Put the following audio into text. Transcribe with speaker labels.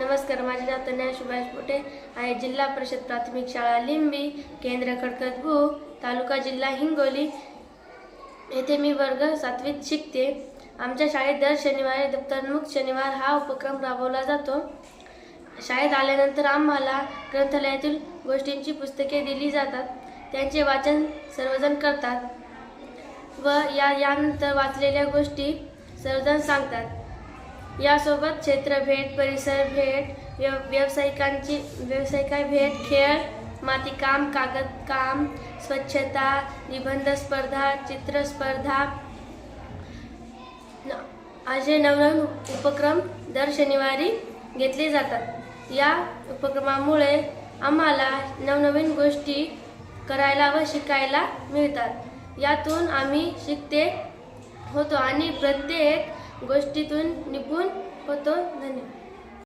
Speaker 1: नमस्कार माझे नाव तन्या सुभाष पोटे आहे. जिल्हा परिषद प्राथमिक शाळा लिंबी केंद्र खडकतगू तालुका जिल्हा हिंगोली. येथे मी वर्ग सातवीत शिकते. आमच्या शाळेत दर शनिवारी दप्तरमुक्त शनिवार हा उपक्रम राबवला जातो. शाळेत आल्यानंतर आम्हाला ग्रंथालयातील गोष्टींची पुस्तके दिली जातात. त्यांचे वाचन सर्वजण करतात व या यानंतर वाचलेल्या गोष्टी सर्वजण सांगतात. यासोबत क्षेत्रभेट परिसर भेट व्यव व्यावसायिकांची व्यावसायिका भेट खेळ मातीकाम कागदकाम स्वच्छता निबंध स्पर्धा चित्रस्पर्धा न- असे नवनवीन उपक्रम दर शनिवारी घेतले जातात. या उपक्रमामुळे आम्हाला नवनवीन गोष्टी करायला व शिकायला मिळतात. यातून आम्ही शिकते होतो आणि प्रत्येक गोष्टीतून निपुण